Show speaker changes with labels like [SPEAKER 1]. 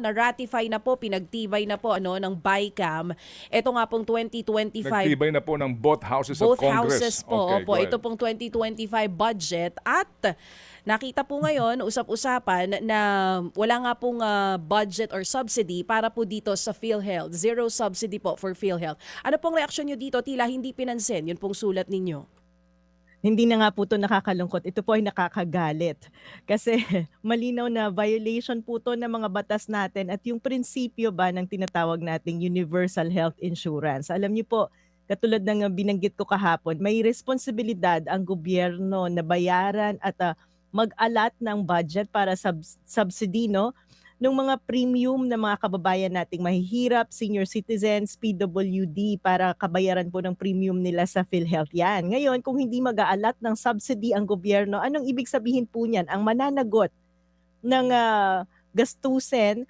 [SPEAKER 1] na-ratify na po, pinagtibay na po ano ng BICAM. Ito nga pong 2025
[SPEAKER 2] Nagtibay na po ng both houses
[SPEAKER 1] both
[SPEAKER 2] of Congress.
[SPEAKER 1] houses po.
[SPEAKER 2] Okay,
[SPEAKER 1] Opo, ito pong 2025 budget at nakita po ngayon usap-usapan na wala nga pong ah, budget or subsidy para po dito sa PhilHealth. Zero subsidy po for PhilHealth. Ano pong reaksyon nyo dito? Tila hindi pinansin. Yun pong sulat ninyo.
[SPEAKER 3] Hindi na nga po ito nakakalungkot. Ito po ay nakakagalit. Kasi malinaw na violation po to ng mga batas natin at yung prinsipyo ba ng tinatawag nating universal health insurance. Alam niyo po, katulad ng binanggit ko kahapon, may responsibilidad ang gobyerno na bayaran at ah, mag-alat ng budget para subs- subsidy no ng mga premium ng mga kababayan nating mahihirap, senior citizens, PWD para kabayaran po ng premium nila sa PhilHealth yan. Ngayon, kung hindi mag-aalat ng subsidy ang gobyerno, anong ibig sabihin po niyan? Ang mananagot ng ah, gastusin